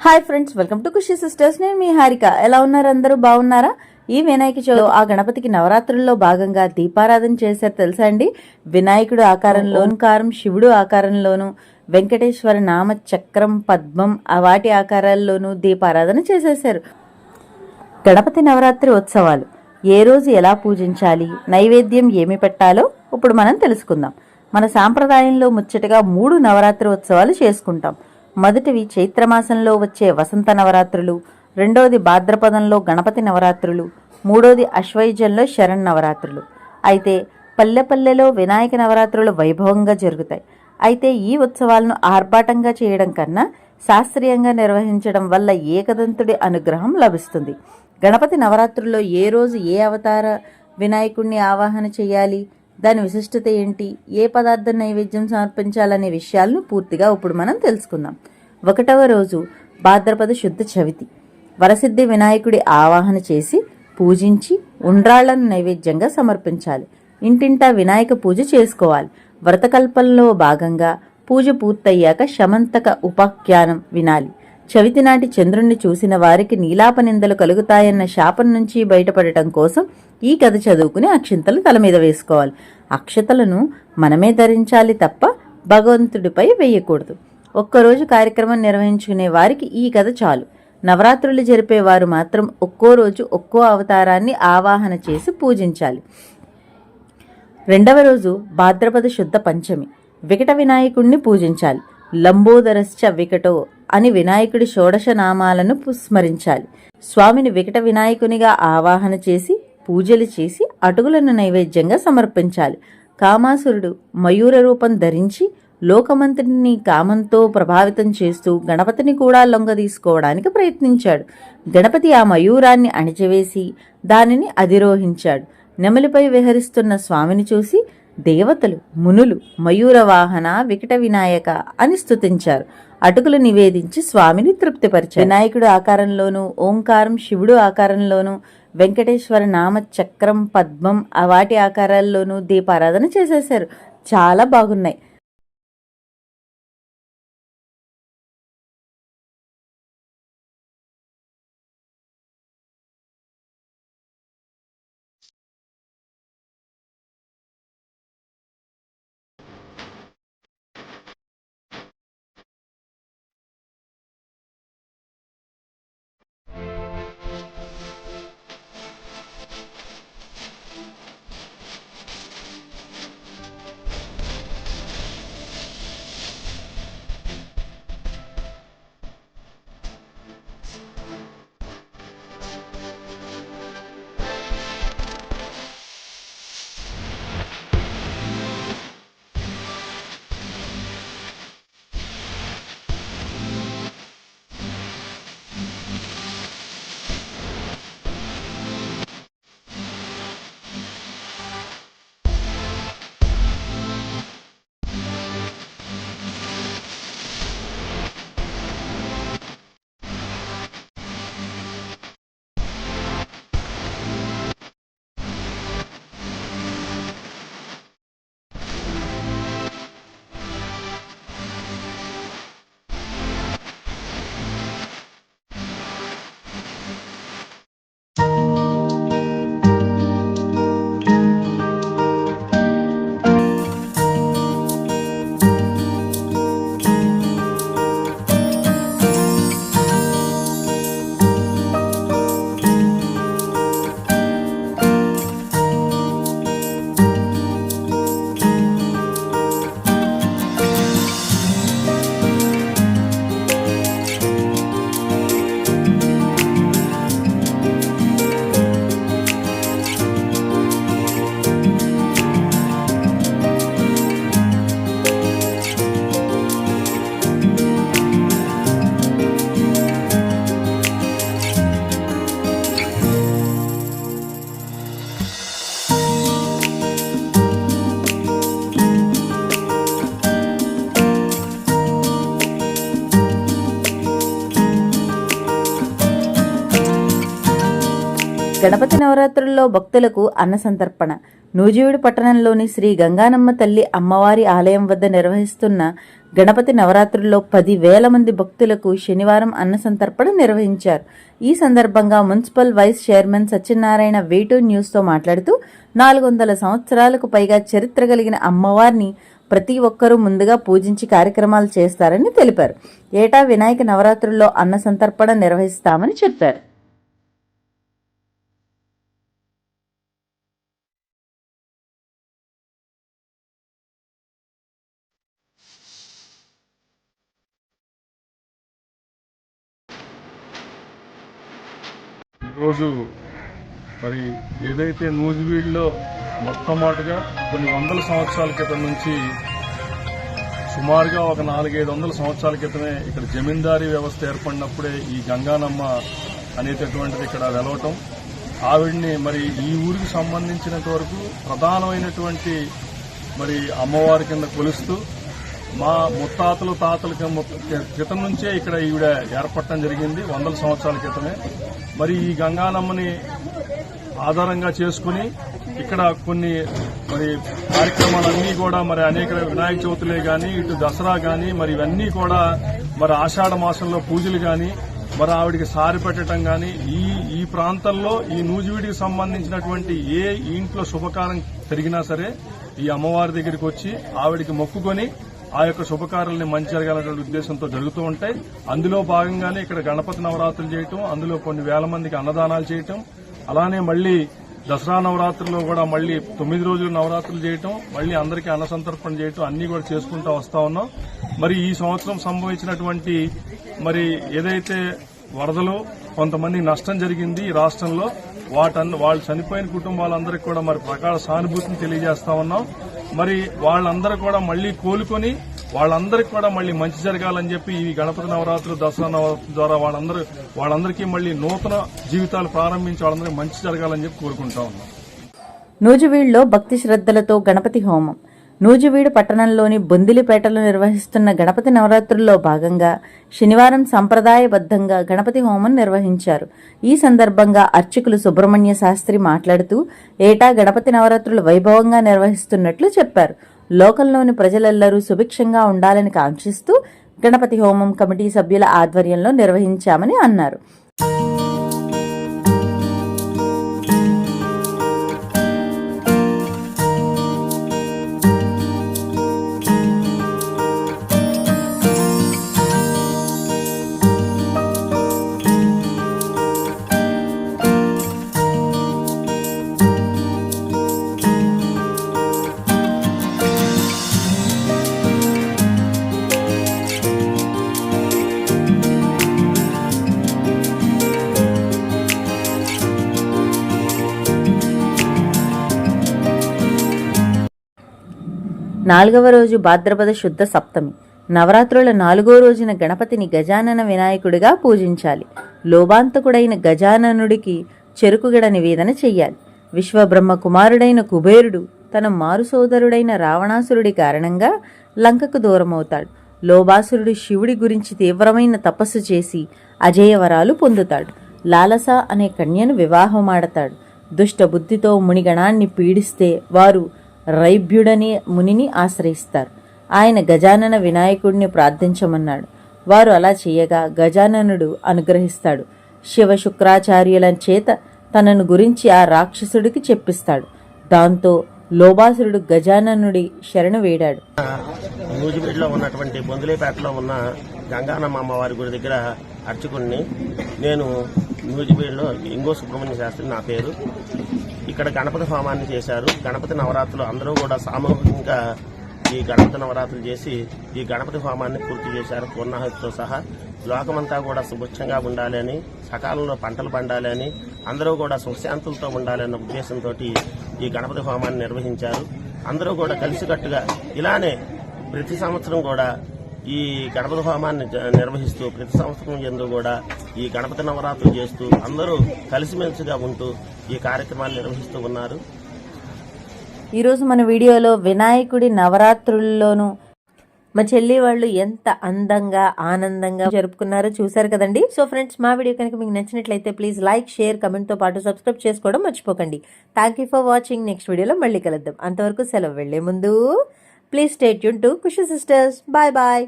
Hi friends welcome to Khushi sisters నేను మీ హారిక. ఎలా ఉన్నారు అందరూ? బాగున్నారా? ఈ వినాయక చవితి ఆ గణపతికి నవరాత్రుల్లో భాగంగా దీపారాధన చేశారు తెలుసా అండి? వినాయకుడు ఆకారంలో కారం శివుడు ఆకారంలోను వెంకటేశ్వర నామ చక్రం పద్మం వాటి ఆకారాల్లోనూ దీపారాధన చేసేశారు. గణపతి నవరాత్రి ఉత్సవాలు. ఏ రోజు ఎలా పూజించాలి? నైవేద్యం ఏమి పెట్టాలో ఇప్పుడు మనం తెలుసుకుందాం. మన సాంప్రదాయంలో ముచ్చటగా మూడు నవరాత్రి ఉత్సవాలు చేసుకుంటాం. మొదటివి చైత్రమాసంలో వచ్చే వసంత నవరాత్రులు రెండవది భాద్రపదంలో గణపతి నవరాత్రులు మూడోది అశ్వయుజంలో శరణ్ నవరాత్రులు. అయితే పల్లె పల్లెలో వినాయక నవరాత్రులు వైభవంగా జరుగుతాయి. అయితే ఈ ఉత్సవాలను ఆర్భాటంగా చేయడం కన్నా శాస్త్రీయంగా నిర్వహించడం వల్ల ఏకదంతుడి అనుగ్రహం లభిస్తుంది. గణపతి నవరాత్రుల్లో ఏ రోజు ఏ అవతార వినాయకుడిని ఆవాహన చేయాలి? దాని విశిష్టత ఏంటి? ఏ పదార్థం నైవేద్యం సమర్పించాలనే విషయాలను పూర్తిగా ఇప్పుడు మనం తెలుసుకుందాం. ఒకటవ రోజు భాద్రపద శుద్ధ చవితి. వరసిద్ధి వినాయకుడి ఆవాహన చేసి పూజించి ఉండ్రాళ్ళను నైవేద్యంగా సమర్పించాలి. ఇంటింటా వినాయక పూజ చేసుకోవాలి. వ్రతకల్పంలో భాగంగా పూజ పూర్తయ్యాక శమంతక ఉపాఖ్యానం వినాలి. చవితి నాటి చంద్రుణ్ణి చూసిన వారికి నీలాప నిందలు కలుగుతాయన్న శాపం నుంచి బయటపడటం కోసం ఈ కథ చదువుకుని అక్షింతలు తల మీద వేసుకోవాలి. అక్షతలను మనమే ధరించాలి తప్ప భగవంతుడిపై వేయకూడదు. ఒక్కరోజు కార్యక్రమం నిర్వహించుకునే వారికి ఈ కథ చాలు. నవరాత్రులు జరిపేవారు మాత్రం ఒక్కో రోజు ఒక్కో అవతారాన్ని ఆవాహన చేసి పూజించాలి. రెండవ రోజు భాద్రపద శుద్ధ పంచమి. వికట వినాయకుణ్ణి పూజించాలి. లంబోదరశ్చ వికటో అని వినాయకుడి షోడశ నామాలను స్మరించాలి స్వామిని వికట వినాయకునిగా ఆవాహన చేసి పూజలు చేసి అటుకులను నైవేద్యంగా సమర్పించాలి. కామాసురుడు మయూర రూపం ధరించి లోకమంత్రిని కామంతో ప్రభావితం చేస్తూ గణపతిని కూడా లొంగదీసుకోవడానికి ప్రయత్నించాడు. గణపతి ఆ మయూరాన్ని అణిచివేసి దానిని అధిరోహించాడు. నెమలిపై విహరిస్తున్న స్వామిని చూసి దేవతలు మునులు మయూర వాహన వికట వినాయక అని స్తుతించారు. అటుకులు నివేదించి స్వామిని తృప్తిపరిచారు. వినాయకుడు ఆకారంలోనూ ఓంకారం శివుడు ఆకారంలోనూ వెంకటేశ్వర నామ చక్రం పద్మం వాటి ఆకారాల్లోనూ దీపారాధన చేసేశారు. చాలా బాగున్నాయి. గణపతి నవరాత్రుల్లో భక్తులకు అన్న సంతర్పణ. నూజివీడు పట్టణంలోని శ్రీ గంగానమ్మ తల్లి అమ్మవారి ఆలయం వద్ద నిర్వహిస్తున్న గణపతి నవరాత్రుల్లో పది వేల మంది భక్తులకు శనివారం అన్న సంతర్పణ నిర్వహించారు. ఈ సందర్భంగా మున్సిపల్ వైస్ చైర్మన్ సత్యనారాయణ వేటు న్యూస్తో మాట్లాడుతూ నాలుగు వందల సంవత్సరాలకు పైగా చరిత్ర కలిగిన అమ్మవారిని ప్రతి ఒక్కరూ ముందుగా పూజించి కార్యక్రమాలు చేస్తారని తెలిపారు. ఏటా వినాయక నవరాత్రుల్లో అన్న సంతర్పణ నిర్వహిస్తామని చెప్పారు. ఈరోజు మరి ఏదైతే నూజివీడులో మొట్టమొదటిగా కొన్ని వందల సంవత్సరాల క్రితం నుంచి సుమారుగా ఒక నాలుగైదు వందల సంవత్సరాల క్రితమే ఇక్కడ జమీందారీ వ్యవస్థ ఏర్పడినప్పుడే ఈ గంగానమ్మ అనేటటువంటిది ఇక్కడ వెలవటం. ఆవిడ్ని మరి ఈ ఊరికి సంబంధించినంత వరకు ప్రధానమైనటువంటి మరి అమ్మవారి కింద కొలుస్తూ మా ముత్తాతలు తాతల క్రితం నుంచే ఇక్కడ ఈవిడ ఏర్పడటం జరిగింది వందల సంవత్సరాల క్రితమే. మరి ఈ గంగానమ్మని ఆధారంగా చేసుకుని ఇక్కడ కొన్ని మరి కార్యక్రమాలన్నీ కూడా మరి అనేక వినాయక చవితులే కానీ ఇటు దసరా కానీ మరి ఇవన్నీ కూడా మరి ఆషాఢ మాసంలో పూజలు కానీ మరి ఆవిడికి సారి పెట్టడం కానీ ఈ ఈ ప్రాంతంలో ఈ నూజివీడికి సంబంధించినటువంటి ఏ ఇంట్లో శుభకారం జరిగినా సరే ఈ అమ్మవారి దగ్గరికి వచ్చి ఆవిడికి మొక్కుకొని ఆ యొక్క శుభకార్యాలని మంచి జరగాలనే ఉద్దేశంతో జరుగుతూ ఉంటాయి. అందులో భాగంగానే ఇక్కడ గణపతి నవరాత్రులు చేయటం అందులో కొన్ని వేల మందికి అన్నదానాలు చేయటం అలానే మళ్ళీ దసరా నవరాత్రుల్లో కూడా మళ్ళీ తొమ్మిది రోజులు నవరాత్రులు చేయటం మళ్ళీ అందరికీ అన్నసంతర్పణ చేయటం అన్ని కూడా చేసుకుంటూ వస్తా ఉన్నాం. మరి ఈ సంవత్సరం సంభవించినటువంటి మరి ఏదైతే వరదలు కొంతమంది నష్టం జరిగింది ఈ రాష్ట్రంలో వాటన్ వాళ్ళు చనిపోయిన కుటుంబాలందరికీ కూడా మరి ప్రకార సానుభూతిని తెలియజేస్తా ఉన్నాం. మరి వాళ్ళందరూ కూడా మళ్ళీ కోలుకొని వాళ్ళందరికీ కూడా మళ్ళీ మంచి జరగాలని చెప్పి ఈ గణపతి నవరాత్రులు దసరా నవరాత్రుల ద్వారా వాళ్ళందరూ వాళ్ళందరికీ మళ్ళీ నూతన జీవితాలు ప్రారంభించి వాళ్ళందరికీ మంచి జరగాలని చెప్పి కోరుకుంటా ఉన్నాం. నూజివీడులో భక్తి శ్రద్ధలతో గణపతి హోమం. నూజివీడు పట్టణంలోని బొందిలిపేటలో నిర్వహిస్తున్న గణపతి నవరాత్రుల్లో భాగంగా శనివారం సంప్రదాయబద్ధంగా గణపతి హోమం నిర్వహించారు. ఈ సందర్భంగా అర్చకులు సుబ్రహ్మణ్య శాస్త్రి మాట్లాడుతూ ఏటా గణపతి నవరాత్రులు వైభవంగా నిర్వహిస్తున్నట్లు చెప్పారు. లోకంలోని ప్రజలెల్లరూ సుభిక్షంగా ఉండాలని కాంక్షిస్తూ గణపతి హోమం కమిటీ సభ్యుల ఆధ్వర్యంలో నిర్వహించామని అన్నారు. నాలుగవ రోజు భాద్రపద శుద్ధ సప్తమి. నవరాత్రుల నాలుగో రోజున గణపతిని గజానన వినాయకుడిగా పూజించాలి. లోబాంతకుడైన గజాననుడికి చెరుకుగడ నివేదన చెయ్యాలి. విశ్వబ్రహ్మ కుమారుడైన కుబేరుడు తన మారు సోదరుడైన రావణాసురుడి కారణంగా లంకకు దూరమవుతాడు. లోబాసురుడు శివుడి గురించి తీవ్రమైన తపస్సు చేసి అజేయవరాలు పొందుతాడు. లాలస అనే కన్యను వివాహమాడతాడు దుష్ట బుద్ధితో మునిగణాన్ని పీడిస్తే వారు రైభ్యుడని మునిని ఆశ్రయిస్తారు. ఆయన గజానన వినాయకుడిని ప్రార్థించమన్నాడు. వారు అలా చేయగా గజాననుడు అనుగ్రహిస్తాడు. శివ శుక్రాచార్యుల చేత తనను గురించి ఆ రాక్షసుడికి చెప్పిస్తాడు. దాంతో లోబాసురుడు గజాననుడి శరణు వేడాడు. నూజివీడులో ఉన్నటువంటి బొందులేపేటలో ఉన్న గంగానమ్మ అమ్మవారి గుడి దగ్గర అర్చకుడిని నేను నూజివీడులో ఇంగో సుబ్రహ్మణ్య శాస్త్రి నా పేరు. ఇక్కడ గణపతి హోమాన్ని చేశారు. గణపతి నవరాత్రులు అందరూ కూడా సామూహికంగా ఈ గణపతి నవరాత్రులు చేసి ఈ గణపతి హోమాన్ని పూర్తి చేశారు. పూర్ణాహుతితో సహా లోకమంతా కూడా సుభిక్షంగా ఉండాలని సకాలంలో పంటలు పండాలని అందరూ కూడా సుఖశాంతులతో ఉండాలన్న ఉద్దేశంతో ఈ గణపతి హోమాన్ని నిర్వహించారు. అందరూ కూడా కలిసికట్టుగా ఇలానే ప్రతి సంవత్సరం కూడా ఈ గణపతి హోమాన్ని నిర్వహిస్తూ ప్రతి సంవత్సరం ఎందు కూడా ఈ గణపతి నవరాత్రులు చేస్తూ అందరూ కలిసిమెలిసిగా ఉంటూ ఈ కార్యక్రమాన్ని నిర్వహిస్తూ ఉన్నారు. ఈరోజు మన వీడియోలో వినాయకుడి నవరాత్రుల్లోనూ మా చెల్లి వాళ్ళు ఎంత అందంగా ఆనందంగా జరుపుకున్నారో చూసారు కదండి. సో ఫ్రెండ్స్ మా వీడియో కనుక మీకు నచ్చినట్లయితే ప్లీజ్ లైక్ షేర్ కమెంట్తో పాటు సబ్స్క్రైబ్ చేసుకోవడం మర్చిపోకండి. Thank you for watching next వీడియోలో మళ్ళీ కలుద్దాం. అంతవరకు సెలవు వెళ్ళే ముందు please stay Yoon to Khushi sisters bye bye